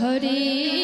Hari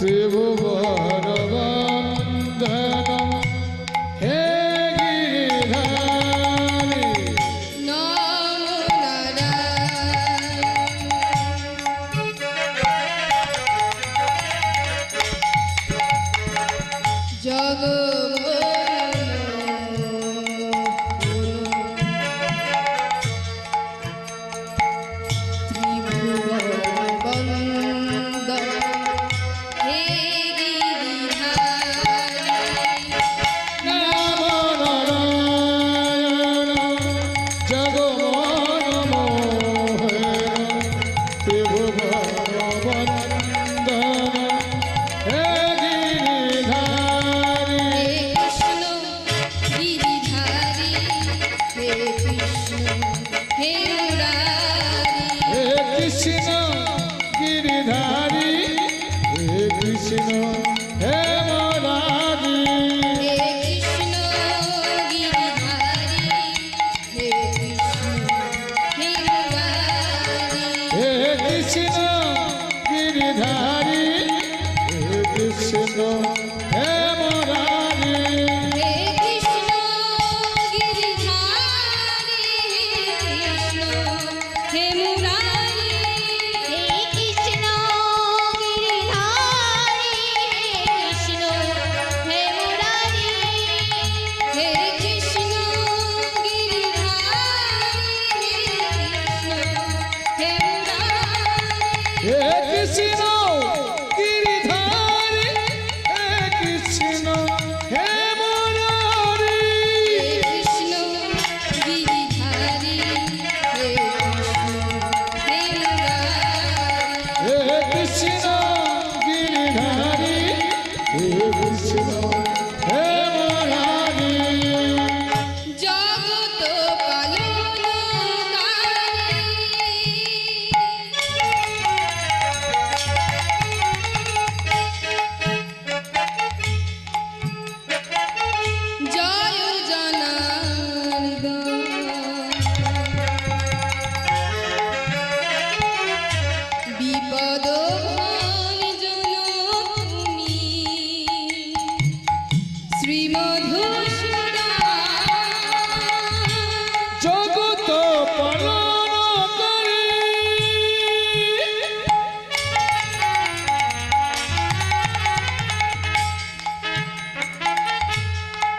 Devo Krishna Giridhari. Hey Krishna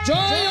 Joy!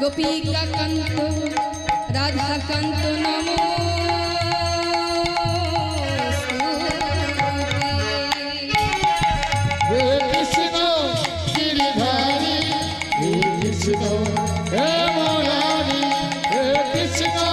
গোপিকা Kanta Radha Kanta Namo Krishna, Hare Krishna, Hare Krishna,